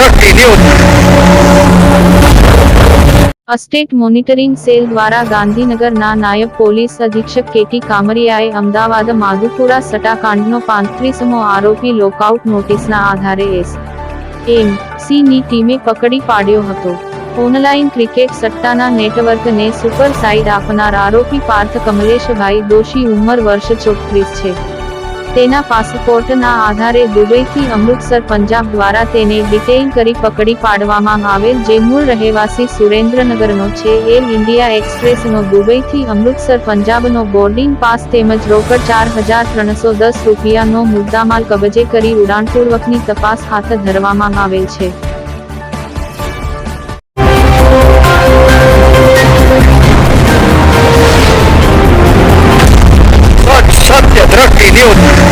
तरक्की news અસ્ટેટ monitoring cell દ્વારા ગાંધીનગરના નાયબ પોલીસ અધિક્ષક કેટી કામરિયાએ અમદાવાદ માધુપુરા સટાકાંડનો પાંત્રીસમો આરોપી લોકઆઉટ નોટિસના આધારે એસ. એમ. સીની ટીમે પકડી પાડ્યો હતો. ઓનલાઈન ક્રિકેટ સટ્ટાના નેટવર્કને સુપર સાઇડ આપનાર આરોપી પાર્થ કમલેશભાઈ દોષી ઉંમર વર્ષ ચોત્રીસ છે. તેના પાસપોર્ટના આધારે દુબઈથી અમૃતસર પંજાબ દ્વારા તેને ડિટેઇન કરી પકડી પાડવામાં આવેલ જે મૂળ રહેવાસી સુરેન્દ્રનગરનો છે, એર ઇન્ડિયા એક્સપ્રેસનો દુબઈથી અમૃતસર પંજાબનો બોર્ડિંગ પાસ તેમજ રોકડ ચાર હજાર ત્રણસો દસ રૂપિયાનો મુદ્દામાલ કબજે કરી ઉડાણપૂર્વકની તપાસ હાથ ધરવામાં આવેલ છે. સત્ય Deus.